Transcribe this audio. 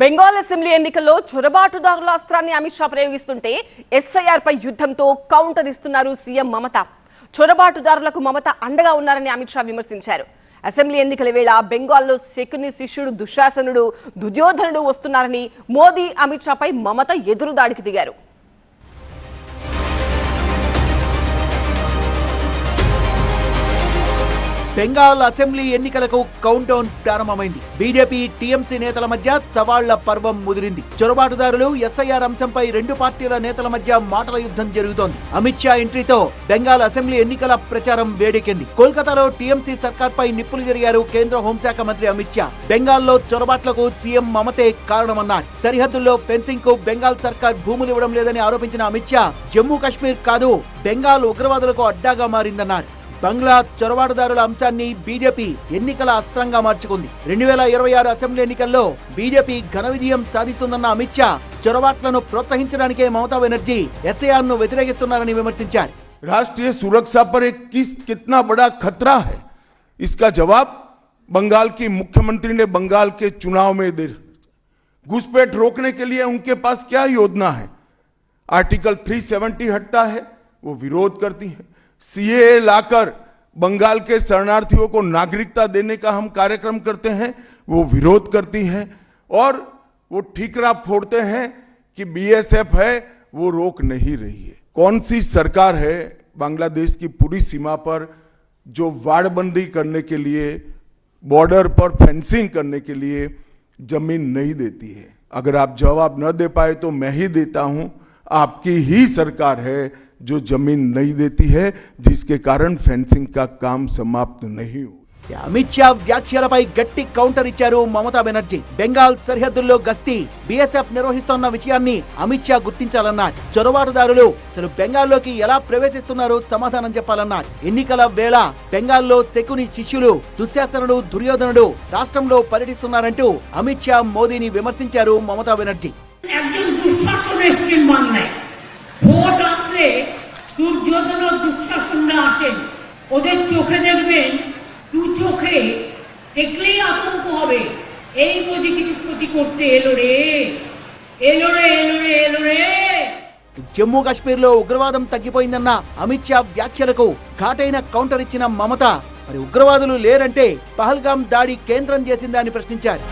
Bengal assembly ఎన్నికల్లో చొరబాటుదారుల అస్త్రాన్ని అమిత్ షా ప్రయోగిస్తుంటే ఎస్ఐఆర్ పై యుద్ధంతో కౌంటర్ ఇస్తున్నారు సీఎం మమత. చొరబాటుదారులకు మమత అండగా ఉన్నారని అమిత్ షా విమర్శించారు. అసెంబ్లీ ఎన్నికల వేళ బెంగాల్లో శకుని శిష్యుడు దుశ్శాసనుడు దుర్యోధనుడు వస్తున్నారని మోదీ అమిత్ షాపై మమత ఎదురుదాడికి దిగారు. బెంగాల్ అసెంబ్లీ ఎన్నికలకు కౌంట్ డౌన్ ప్రారంభమైంది. బీజేపీ టీఎంసీ నేతల మధ్య సవాళ్ళ పర్వం ముదిరింది. చొరబాటుదారులు ఎస్ఐఆర్ అంశంపై రెండు పార్టీల నేతల మధ్య మాటల యుద్ధం జరుగుతోంది. అమిత్ షా ఎంట్రీతో బెంగాల్ అసెంబ్లీ ఎన్నికల ప్రచారం వేడెక్కింది. కోల్కతాలో టీఎంసీ సర్కార్ పై నిప్పులు జరిగారు కేంద్ర హోంశాఖ మంత్రి అమిత్ షా. బెంగాల్లో చొరబాట్లకు సీఎం మమతే కారణమన్నారు. సరిహద్దుల్లో ఫెన్సింగ్కు బెంగాల్ సర్కార్ భూములు ఇవ్వడం లేదని ఆరోపించిన అమిత్ షా జమ్మూ కాశ్మీర్ కాదు బెంగాల్ ఉగ్రవాదులకు అడ్డాగా మారిందన్నారు. బంగ్లా చొరబాటుదారుల అంశాన్ని బీజేపీ ఎన్నికల అస్త్రంగా మార్చుకుంది రెండు వేల ఇరవై ఆరు అసెంబ్లీ ఎన్నికల్లో బీజేపీ ఘన విజయం సాధిస్తుందన్న అమిత్ షా చొరబాట్లను ప్రోత్సహించడానికే మమతా బెనర్జీ ఎస్ఐఆర్ ను వ్యతిరేకిస్తున్నారని విమర్శించారు राष्ट्रीय सुरक्षा पर एक किस कितना बड़ा खतरा है इसका जवाब बंगाल की मुख्यमंत्री ने बंगाल के चुनाव में दे घुसपैठ रोकने के लिए उनके पास क्या योजना है आर्टिकल 370 हटता है वो विरोध करती है सीए लाकर बंगाल के शरणार्थियों को नागरिकता देने का हम कार्यक्रम करते हैं, वो विरोध करती है और वो ठीकरा फोड़ते हैं कि बीएसएफ है, वो रोक नहीं रही है। कौन सी सरकार है बांग्लादेश की पूरी सीमा पर जो वाड़बंदी करने के लिए, बॉर्डर पर फेंसिंग करने के लिए ज़मीन नहीं देती है? अगर आप जवाब न दे पाए तो मैं ही देता हूँ, आपकी ही सरकार है जो जमीन नहीं देती है जिसके कारण फेंसिंग का काम समाप्त नहीं हुआ అమిత్ షా వ్యాఖ్యలపై గట్టి కౌంటర్ ఇచ్చారు మమతా బెనర్జీ బెంగాల్ సరిహద్దుల్లో గస్తీ బీఎస్ఎఫ్ నిర్వహిస్తోన్న విషయాన్ని అమిత్ షా గుర్తించాలన్నారు చొరబాటుదారులు అసలు బెంగాల్లోకి ఎలా ప్రవేశిస్తున్నారో సమాధానం చెప్పాలన్నారు ఎన్నికల వేళ బెంగాల్లో శకుని శిష్యులు దుశ్శాసనుడు దుర్యోధనుడు రాష్ట్రంలో పర్యటిస్తున్నారంటూ అమిత్ షా మోదీని విమర్శించారు మమతా బెనర్జీ একজন দুঃশাসন দুর্যোধন ও দুঃশাসনরা আসেন ওদের চোখে দেখবেন দু চোখে দেখলেই আতঙ্ক হবে এই বুঝি কিছু ক্ষতি করতে এলো রে এলো রে এলো রে এলো রে జమ్మూ కాశ్మీర్ లో ఉగ్రవాదం తగ్గిపోయిందన్న అమిత్ షా వ్యాఖ్యలకు ఘాటైన కౌంటర్ ఇచ్చిన మమత మరి ఉగ్రవాదులు లేరంటే పహల్గాం దాడి కేంద్రం చేసిందా అని ప్రశ్నించారు